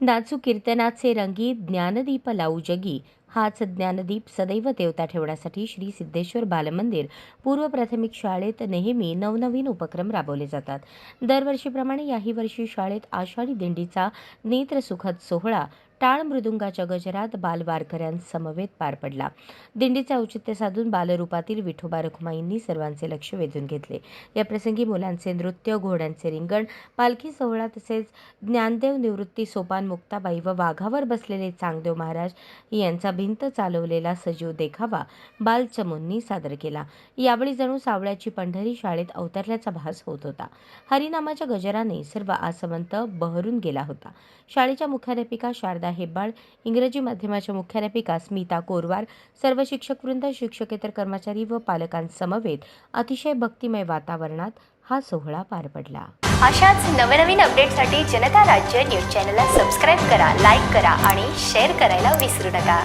नाचू कीर्तनाचे रंगी ज्ञानदीप लावू जगी. हाच ज्ञानदीप सदैव देवता ठेवण्यासाठी श्री सिद्धेश्वर बालमंदिर पूर्व प्राथमिक शाळेत नेहमी नवनवीन उपक्रम राबवले जातात. दरवर्षीप्रमाणे याही वर्षी शाळेत आषाढी दिंडीचा नेत्रसुखद सोहळा टाळ मृदुंगाच्या गजरात बाल वारकऱ्यांसमवेत पार पडला. दिंडीचे औचित्य साधून बालरूपातील विठोबा रखुमाईंनी सर्वांचे लक्ष वेधून घेतले. या प्रसंगी मुलांचे नृत्य घोड्यांचे रिंगण पालखी सोहळा तसेच ज्ञानदेव निवृत्ती सोपान मुक्ताबाई व वाघावर बसलेले चांगदेव महाराज यांचा भिंत चालवलेला सजीव देखावा बालचमूंनी सादर केला. यावेळी जणू सावळ्याची पंढरी शाळेत अवतरल्याचा भास होत होता. हरिनामाच्या गजराने सर्व आसमंत बहरून गेला होता. शाळेच्या मुख्याध्यापिका शारदा हेब्बाळ इंग्रजी माध्यमाच्या मुख्याध्यापिका स्मिता कोरवार सर्व शिक्षकवृंद शिक्षकेतर कर्मचारी व पालकांसमवेत अतिशय भक्तिमय वातावरणात हा सोहळा पार पडला. अशाच नवनवीन अपडेटसाठी जनता राज्य न्यूज चॅनलला सबस्क्राईब करा लाईक करा आणि शेअर करायला विसरू नका.